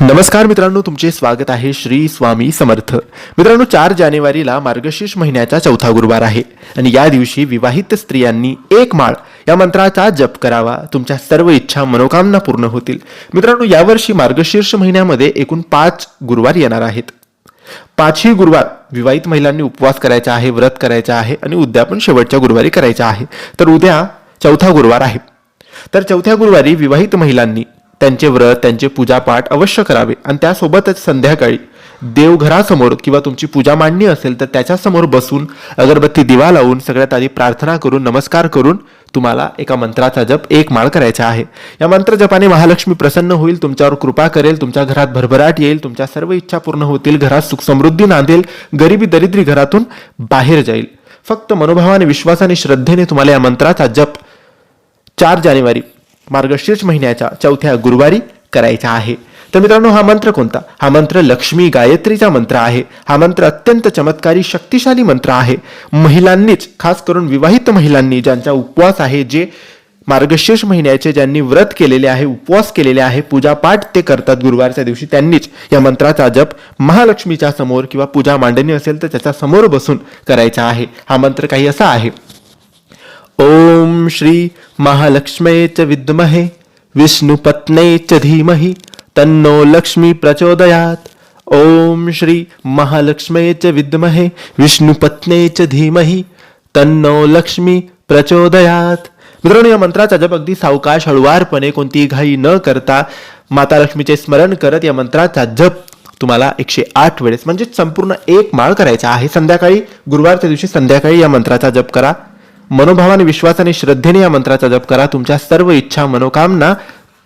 नमस्कार मित्रांनो तुमचे स्वागत आहे श्री स्वामी समर्थ. मित्रांनो चार जानेवारीला मार्गशीर्ष महिन्याचा चौथा गुरुवार आहे. आणि या दिवशी विवाहित स्त्रियांनी एक माळ या मंत्राचा जप करावा. तुमच्या सर्व इच्छा मनोकामना पूर्ण होतील. मित्रांनो यावर्षी मार्गशीर्ष महिन्यामध्ये एकूण पाच गुरुवार येणार आहेत. पाचही गुरुवार विवाहित महिलांनी उपवास करायचा आहे व्रत करायचा आहे आणि उद्यापन शेवटच्या गुरुवारी करायचा आहे. तर उद्या चौथा गुरुवार आहे. तर चौथ्या गुरुवारी विवाहित महिलांनी त्यांचे व्रत त्यांचे पूजापाठ अवश्य करावे. आणि त्यासोबतच संध्याकाळी देवघरासमोर किंवा तुमची पूजा मांडणी असेल तर त्याच्यासमोर बसून अगरबत्ती दिवा लावून सगळ्यात आधी प्रार्थना करून नमस्कार करून तुम्हाला एका मंत्राचा जप एक माळ करायचा आहे. या मंत्र जपाने महालक्ष्मी प्रसन्न होईल तुमच्यावर कृपा करेल तुमच्या घरात भरभराट येईल तुमच्या सर्व इच्छा पूर्ण होतील घरात सुख समृद्धी नांदेल गरिबी दरिद्री घरातून बाहेर जाईल. फक्त मनोभावाने विश्वासाने श्रद्धेने तुम्हाला या मंत्राचा जप चार जानेवारी मार्गशीर्ष महिन्याच्या चौथ्या गुरुवारी करायचा आहे. तर मित्रांनो हा मंत्र कोणता? हा मंत्र लक्ष्मी गायत्रीचा मंत्र आहे. हा मंत्र अत्यंत चमत्कारी शक्तिशाली मंत्र आहे. महिलांनीच खास करून विवाहित महिलांनी ज्यांचा उपवास आहे जे मार्गशीर्ष महिन्याचे ज्यांनी व्रत केलेले आहे उपवास केलेले आहे पूजापाठ ते करतात गुरुवारच्या दिवशी त्यांनीच या मंत्राचा जप महालक्ष्मीच्या समोर किंवा पूजा मांडणी असेल तर त्याच्यासमोर बसून करायचा आहे. हा मंत्र काही असा आहे. ओम श्री महालक्ष्मे च विद्महे विष्णुपत्ने च धीमहि तन्नो लक्ष्मी प्रचोदयात्। ओम श्री महालक्ष्मे च विद्महे विष्णुपत्ने च धीमहि तन्नो लक्ष्मी प्रचोदयात्। मित्रांनो या मंत्राचा जप अगदी सावकाश हळुवारपणे कोणतीही घाई न करता माता लक्ष्मीचे स्मरण करत या मंत्राचा जप तुम्हाला एकशे आठ वेळेस म्हणजे संपूर्ण एक माळ करायचा आहे. संध्याकाळी गुरुवारच्या दिवशी संध्याकाळी या मंत्राचा जप करा. मनोभावाने विश्वासाने श्रद्धेने या मंत्राचा जप करा. तुमच्या सर्व इच्छा मनोकामना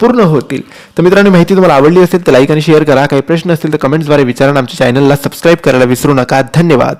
पूर्ण होतील. तर मित्रांनो माहिती तुम्हाला आवडली असेल तर लाईक आणि शेअर करा. काही प्रश्न असतील तर कमेंट्सद्वारे विचारा आमच्या चॅनलला सबस्क्राईब करायला विसरू नका. धन्यवाद.